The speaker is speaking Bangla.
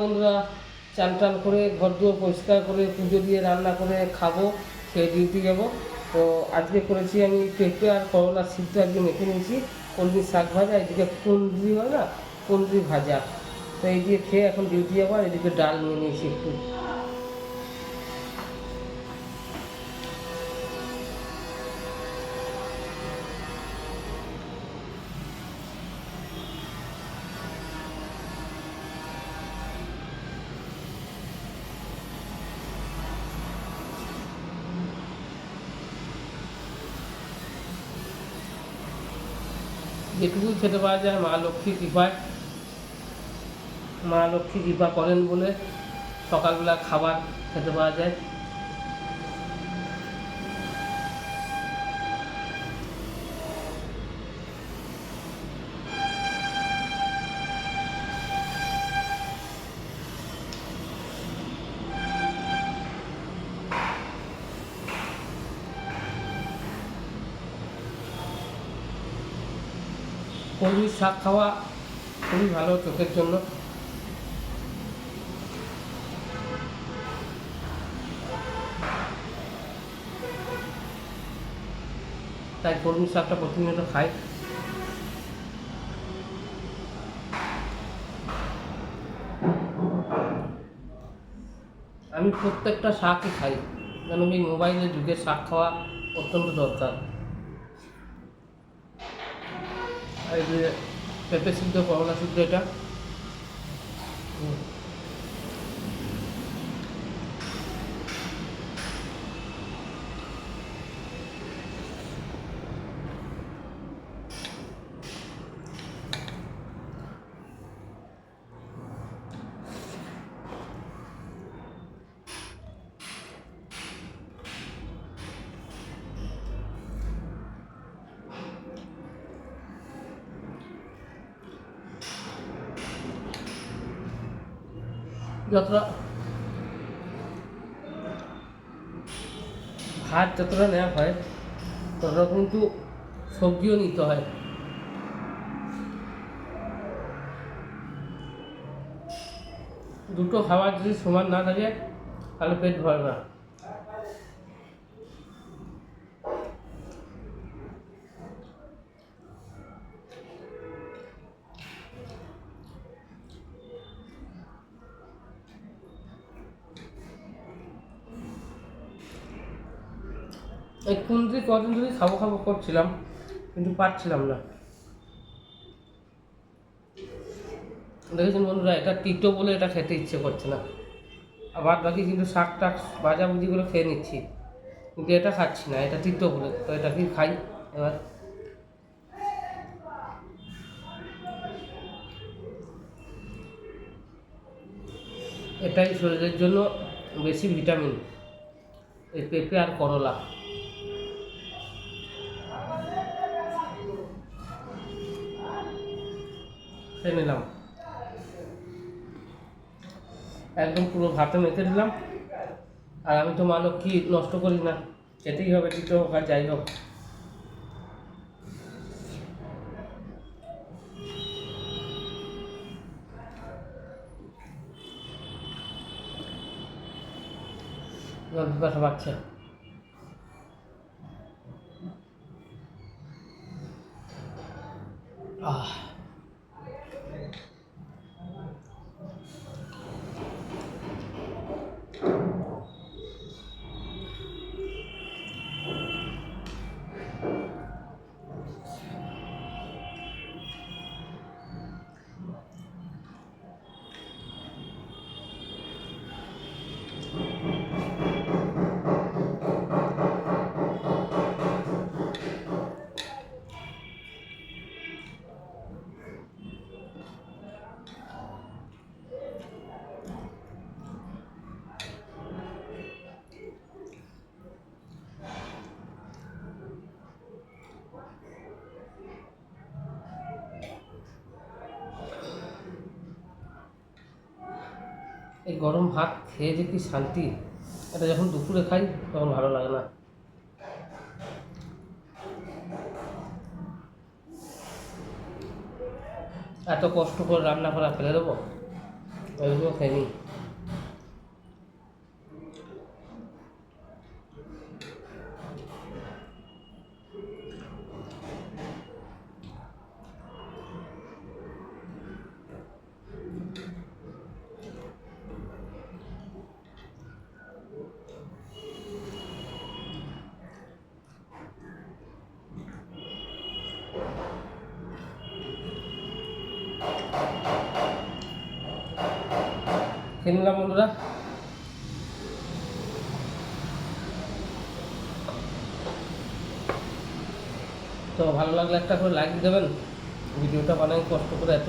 বন্ধুরা চান টান করে, ঘর দুয়ার পরিষ্কার করে, পুজো দিয়ে রান্না করে খাব খেয়ে ডিউটি যাব। তো আজকে করেছি আমি পেঁপে আর করলা সিদ্ধ একদিন মেখে নিয়েছি। কলমি শাক ভাজা, এদিকে কুন্দ্রি হয় না কুন্দ্রি ভাজা। তো এই দিয়ে খেয়ে এখন ডিউটি যাব আর এদিকে ডাল নিয়ে নিয়েছি একটু। যেটুকুই খেতে পাওয়া যায়, মা লক্ষ্মী কৃপায়। মা লক্ষ্মী কৃপা করেন বলে সকালবেলা খাবার খেতে পাওয়া যায়। কলমির শাক খাওয়া খুবই ভালো চোখের জন্য। তাই কলমি শাকটা প্রতিনিয়ত খাই। আমি প্রত্যেকটা শাকই খাই কেন এই মোবাইলের যুগে শাক খাওয়া অত্যন্ত দরকার। পেঁপে সিদ্ধ পাওনা সিদ্ধ এটা। যতটা ভাত যতটা নেওয়া হয়, ততটা কিন্তু সবজিও নিতে হয়। দুটো খাবার যদি সমান না থাকে, তাহলে পেট ভরে না। এই কুন্দ্রি কদিন ধরে খাব খাব করছিলাম, কিন্তু পারছিলাম না। দেখেছেন বন্ধুরা, এটা তিতো বলে এটা খেতে ইচ্ছে করছে না। আবার বাকি কিন্তু শাক টাক ভাজাভুজিগুলো খেয়ে নিচ্ছি। কিন্তু এটা খাচ্ছি না, এটা তিতো বলে, তো এটা কি খাই এবার? এটাই শরীরের জন্য বেশি ভিটামিন, এই পেঁপে আর করলা। নিলাম। একদম পুরো ভাতে মেখে দিলাম। আর আমি তো মা কি নষ্ট করি না, খেতেই হবে, দিতে হোক আর যাই হোক। জল এই গরম ভাত খেয়ে যে কি শান্তি? এটা যখন দুপুরে খাই, তখন ভালো লাগে না। এত কষ্ট করে রান্না করা ফেলে দেবো? ওইগুলো খাইনি খেয়ে নিলাম বন্ধুরা। তো ভালো লাগলে একটা করে লাইক দেবেন। ভিডিওটা বানাই কষ্ট করে এত